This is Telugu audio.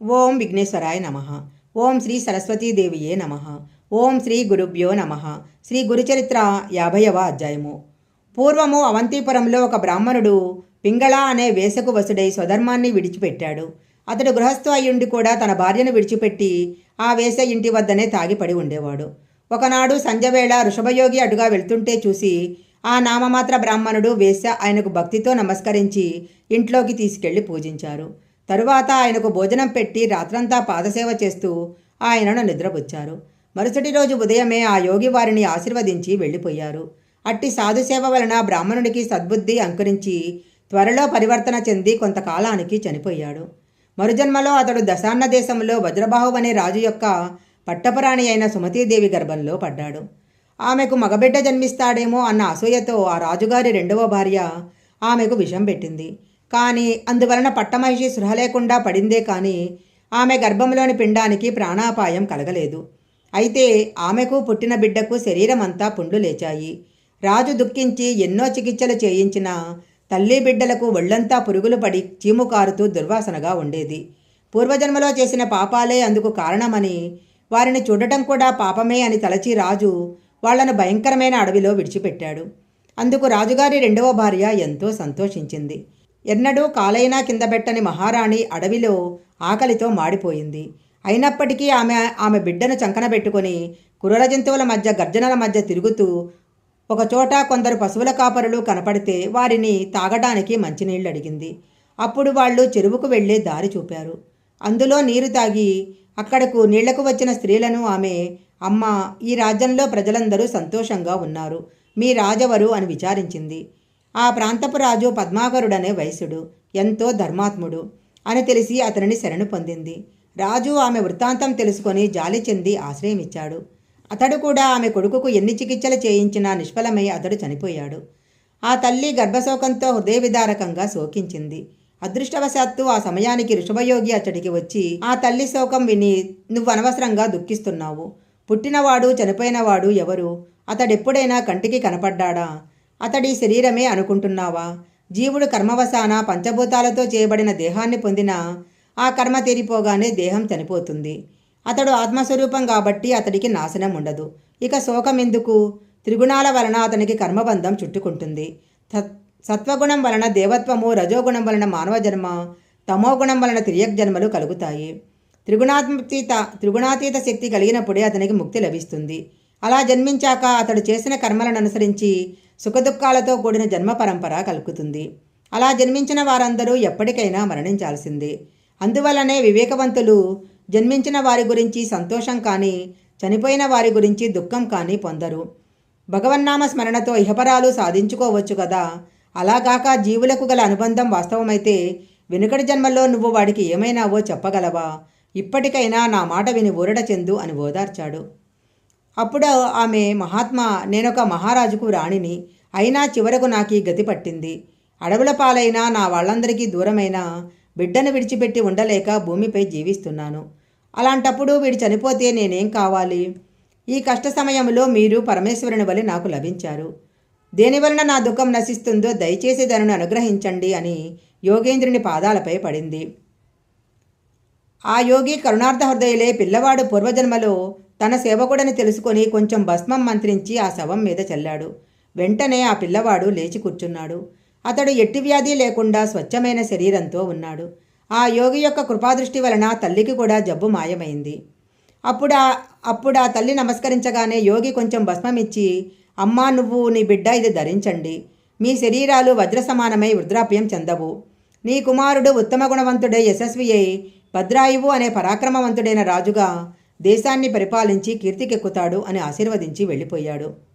ఓం విఘ్నేశ్వరాయ నమ. ఓం శ్రీ సరస్వతీదేవియే నమ. ఓం శ్రీ గురుభ్యో నమ. శ్రీ గురుచరిత్ర యాభైవ అధ్యాయము. పూర్వము అవంతిపురంలో ఒక బ్రాహ్మణుడు పింగళ అనే వేసకు వసుడై స్వధర్మాన్ని విడిచిపెట్టాడు. అతడు గృహస్థు అయ్యుండి కూడా తన భార్యను విడిచిపెట్టి ఆ వేస ఇంటి వద్దనే తాగిపడి ఉండేవాడు. ఒకనాడు సంజవేళ ఋషభయోగి అటుగా వెళ్తుంటే చూసి ఆ నామమాత్ర బ్రాహ్మణుడు వేశ్య ఆయనకు భక్తితో నమస్కరించి ఇంట్లోకి తీసుకెళ్ళి పూజించారు. తరువాత ఆయనకు భోజనం పెట్టి రాత్రంతా పాదసేవ చేస్తూ ఆయనను నిద్రపుచ్చారు. మరుసటి రోజు ఉదయమే ఆ యోగి వారిని ఆశీర్వదించి వెళ్ళిపోయారు. అట్టి సాధుసేవ వలన బ్రాహ్మణుడికి సద్బుద్ధి అంకురించి త్వరలో పరివర్తన చెంది కొంతకాలానికి చనిపోయాడు. మరుజన్మలో అతడు దశాన్న దేశంలో వజ్రబాహు అనే రాజు యొక్క పట్టపురాణి అయిన సుమతీదేవి గర్భంలో పడ్డాడు. ఆమెకు మగబిడ్డ జన్మిస్తాడేమో అన్న అసూయతో ఆ రాజుగారి రెండవ భార్య ఆమెకు విషం పెట్టింది. కానీ అందువలన పట్టమహిషి సృహ లేకుండా పడిందే కానీ ఆమె గర్భంలోని పిండానికి ప్రాణాపాయం కలగలేదు. అయితే ఆమెకు పుట్టిన బిడ్డకు శరీరం అంతా పుండ్లు లేచాయి. రాజు దుఃఖించి ఎన్నో చికిత్సలు చేయించినా తల్లి బిడ్డలకు ఒళ్ళంతా పురుగులు పడి చీము కారుతూ దుర్వాసనగా ఉండేది. పూర్వజన్మలో చేసిన పాపాలే అందుకు కారణమని వారిని చూడటం కూడా పాపమే అని తలచి రాజు వాళ్ళను భయంకరమైన అడవిలో విడిచిపెట్టాడు. అందుకు రాజుగారి రెండవ భార్య ఎంతో సంతోషించింది. ఎన్నడూ కాలైనా కింద పెట్టని మహారాణి అడవిలో ఆకలితో మాడిపోయింది. అయినప్పటికీ ఆమె ఆమె బిడ్డను చంకన పెట్టుకొని క్రూర జంతువుల మధ్య గర్జనల మధ్య తిరుగుతూ ఒకచోట కొందరు పశువుల కాపరులు కనపడితే వారిని తాగడానికి మంచినీళ్ళు అడిగింది. అప్పుడు వాళ్ళు చెరువుకు వెళ్ళే దారి చూపారు. అందులో నీరు తాగి అక్కడకు నీళ్ళకు వచ్చిన స్త్రీలను ఆమె అమ్మ ఈ రాజ్యంలో ప్రజలందరూ సంతోషంగా ఉన్నారు. మీ రాజవరు అని విచారించింది. ఆ ప్రాంతపు రాజు పద్మాకరుడనే వైశ్యుడు ఎంతో ధర్మాత్ముడు అని తెలిసి అతనిని శరణు పొందింది. రాజు ఆమె వృత్తాంతం తెలుసుకొని జాలి చెంది ఆశ్రయమిచ్చాడు. అతడు కూడా ఆమె కొడుకుకు ఎన్ని చికిత్సలు చేయించినా నిష్ఫలమై అతడు చనిపోయాడు. ఆ తల్లి గర్భశోకంతో హృదయ విదారకంగా శోకించింది. అదృష్టవశాత్తు ఆ సమయానికి ఋషభయోగి అతడికి వచ్చి ఆ తల్లి శోకం విని నువ్వు అనవసరంగా దుఃఖిస్తున్నావు. పుట్టినవాడు చనిపోయినవాడు ఎవరు? అతడెప్పుడైనా కంటికి కనపడ్డాడా? అతడి శరీరమే అనుకుంటున్నావా? జీవుడు కర్మవశాన పంచభూతాలతో చేయబడిన దేహాన్ని పొందిన ఆ కర్మ తీరిపోగానే దేహం చనిపోతుంది. అతడు ఆత్మస్వరూపం కాబట్టి అతడికి నాశనం ఉండదు. ఇక శోకం ఎందుకు త్రిగుణాల వలన అతనికి కర్మబంధం చుట్టుకుంటుంది. సత్వగుణం వలన దేవత్వము రజోగుణం వలన మానవ జన్మ తమోగుణం వలన తిరియక్ జన్మలు కలుగుతాయి. త్రిగుణాతీత త్రిగుణాతీత శక్తి కలిగినప్పుడే అతనికి ముక్తి లభిస్తుంది. అలా జన్మించాక అతడు చేసిన కర్మలను అనుసరించి సుఖదుఖాలతో కూడిన జన్మ పరంపర కలుగుతుంది. అలా జన్మించిన వారందరూ ఎప్పటికైనా మరణించాల్సిందే. అందువలనే వివేకవంతులు జన్మించిన వారి గురించి సంతోషం కానీ చనిపోయిన వారి గురించి దుఃఖం కానీ పొందరు. భగవన్నామ స్మరణతో ఇహపరాలు సాధించుకోవచ్చు కదా. అలాగాక జీవులకు గల అనుబంధం వాస్తవమైతే వెనుకటి జన్మల్లో నువ్వు వాడికి ఏమైనావో చెప్పగలవా? ఇప్పటికైనా నా మాట విని ఊరట చెందు అని ఓదార్చాడు. అప్పుడు ఆమె మహాత్మా నేనొక మహారాజుకు రాణిని. అయినా చివరకు నాకు ఈ గతి పట్టింది. అడవుల పాలైనా నా వాళ్ళందరికీ దూరమైన బిడ్డను విడిచిపెట్టి ఉండలేక భూమిపై జీవిస్తున్నాను. అలాంటప్పుడు వీడు చనిపోతే నేనేం కావాలి? ఈ కష్ట సమయంలో మీరు పరమేశ్వరుని వలె నాకు లభించారు. దేనివలన నా దుఃఖం నశిస్తుందో దయచేసి దానిని అనుగ్రహించండి అని యోగేంద్రుని పాదాలపై పడింది. ఆ యోగి కరుణార్థ హృదయలే పిల్లవాడు పూర్వజన్మలో తన సేవకుడని తెలుసుకొని కొంచెం భస్మం మంత్రించి ఆ శవం మీద చల్లాడు. వెంటనే ఆ పిల్లవాడు లేచి కూర్చున్నాడు. అతడు ఎట్టి వ్యాధి లేకుండా స్వచ్ఛమైన శరీరంతో ఉన్నాడు. ఆ యోగి యొక్క కృపాదృష్టి వలన తల్లికి కూడా జబ్బు మాయమైంది. అప్పుడు అప్పుడు ఆ తల్లి నమస్కరించగానే యోగి కొంచెం భస్మం ఇచ్చి అమ్మా నువ్వు నీ బిడ్డ ఇది ధరించండి. మీ శరీరాలు వజ్ర సమానమై వృద్ధాప్యం చెందవు. నీ కుమారుడు ఉత్తమ గుణవంతుడై యశస్వి అయి భద్రాయువు అనే పరాక్రమవంతుడైన రాజుగా దేశాన్ని పరిపాలించి కీర్తికెక్కుతాడు అని ఆశీర్వదించి వెళ్ళిపోయాడు.